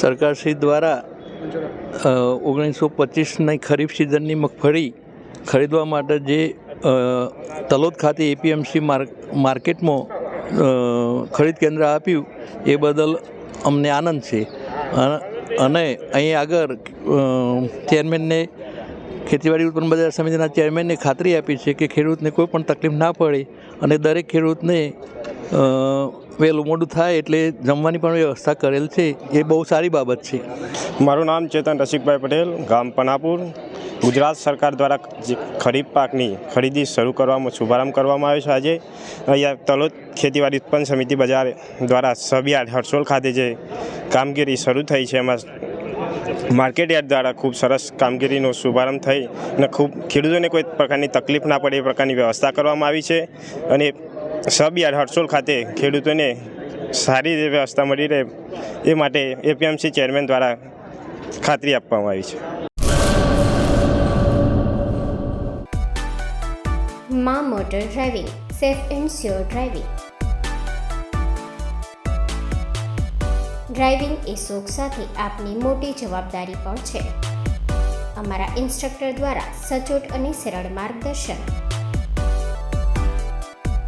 સરકારશ્રી દ્વારા ઓગણીસો પચીસની ખરીફ સિઝનની મગફળી ખરીદવા માટે જે તલોદ ખાતે એપીએમસી માર્કેટમાં ખરીદ કેન્દ્ર આપ્યું, એ બદલ અમને આનંદ છે. અને અહીં આગળ ચેરમેનને, ખેતીવાડી ઉત્પન્ન બજાર સમિતિના ચેરમેનને ખાતરી આપી છે કે ખેડૂતને કોઈ પણ તકલીફ ના પડે અને દરેક ખેડૂતને વહેલું મોડું થાય એટલે જમવાની પણ વ્યવસ્થા કરેલ છે. એ બહુ સારી બાબત છે. મારું નામ ચેતન રસિકભાઈ પટેલ, ગામ પનાપુર. ગુજરાત સરકાર દ્વારા ખરીફ પાકની ખરીદી શરૂ કરવામાં, શુભારંભ કરવામાં આવ્યો છે. આજે અહીંયા તલોદ ખેતીવાડી ઉત્પન્ન સમિતિ બજાર દ્વારા સબિયાર્ડ હરસોલ ખાતે જે કામગીરી શરૂ થઈ છે, એમાં માર્કેટ યાર્ડ દ્વારા ખૂબ સરસ કામગીરીનો શુભારંભ થઈ અને ખૂબ ખેડૂતોને કોઈ પ્રકારની તકલીફ ના પડે એ પ્રકારની વ્યવસ્થા કરવામાં આવી છે. અને સબયાર્ડ હરસોલ ખાતે ખેડૂતોને સારી વ્યવસ્થા મળી રહે એ માટે એપીએમસી ચેરમેન દ્વારા ખાતરી આપવામાં આવી છે. Maa motor driving, safe and sure driving. Driving એ શોખ સાથે આપની મોટી જવાબદારી પણ છે. અમારા ઇન્સ્ટ્રક્ટર દ્વારા સચોટ અને સરળ માર્ગદર્શન.